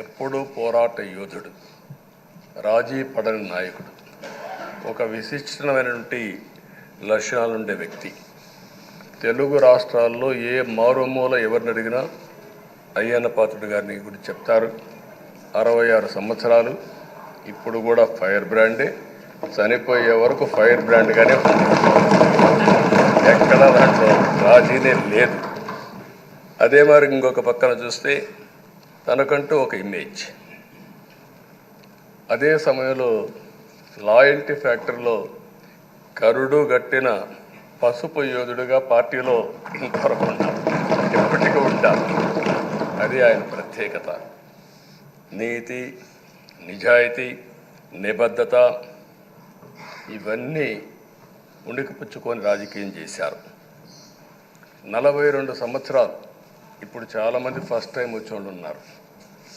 ఎప్పుడూ పోరాట యోధుడు రాజీ పడని నాయకుడు ఒక విశిష్టమైనటువంటి లక్షణాలుండే వ్యక్తి. తెలుగు రాష్ట్రాల్లో ఏ మారుమూల ఎవరిని అడిగినా అయ్యన్న పాత్రుడు గారిని గురించి చెప్తారు. అరవై ఆరు సంవత్సరాలు ఇప్పుడు కూడా ఫైర్ బ్రాండే చనిపోయే వరకు ఫైర్ బ్రాండ్గానే ఎక్కడ దాంట్లో రాజీనే లేదు. అదే మరి ఇంకొక పక్కన చూస్తే తనకంటూ ఒక ఇమేజ్ అదే సమయంలో లాయల్టీ ఫ్యాక్టరీలో కరుడు గట్టిన పసుపు యోధుడుగా పార్టీలో ఇంతవరకు ఉంటారు ఎప్పటికీ ఉంటారు అది ఆయన ప్రత్యేకత. నీతి నిజాయితీ నిబద్ధత ఇవన్నీ ఉణికిపుచ్చుకొని రాజకీయం చేశారు. నలభై రెండు సంవత్సరాలు ఇప్పుడు చాలామంది ఫస్ట్ టైం వచ్చేవాళ్ళు ఉన్నారు.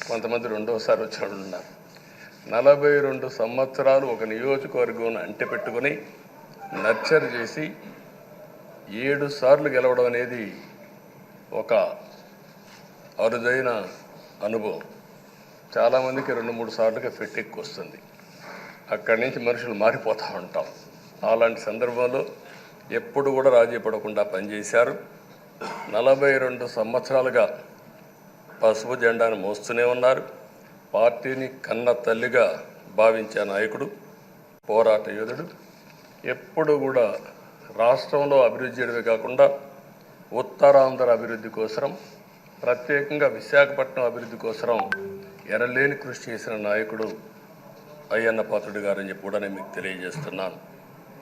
కొంతమంది రెండోసారి వచ్చాడు ఉన్నారు నలభై రెండు సంవత్సరాలు ఒక నియోజకవర్గం అంటె పెట్టుకొని నర్చర్ చేసి ఏడు సార్లు గెలవడం అనేది ఒక అరుదైన అనుభవం. చాలామందికి రెండు మూడు సార్లుగా ఫెట్టెక్కి వస్తుంది అక్కడి నుంచి మనుషులు మారిపోతూ ఉంటాం. అలాంటి సందర్భంలో ఎప్పుడు కూడా రాజీ పడకుండా పనిచేశారు. నలభై రెండు సంవత్సరాలుగా పసుపు జెండాను మోస్తూనే ఉన్నారు. పార్టీని కన్న తల్లిగా భావించే నాయకుడు పోరాట యోధుడు. ఎప్పుడు కూడా రాష్ట్రంలో అభివృద్ధి చేయడమే కాకుండా ఉత్తరాంధ్ర అభివృద్ధి కోసం ప్రత్యేకంగా విశాఖపట్నం అభివృద్ధి కోసం ఎనలేని కృషి చేసిన నాయకుడు అయ్యన్న పాత్రుడు గారని చెప్పి కూడా నేను మీకు తెలియజేస్తున్నాను.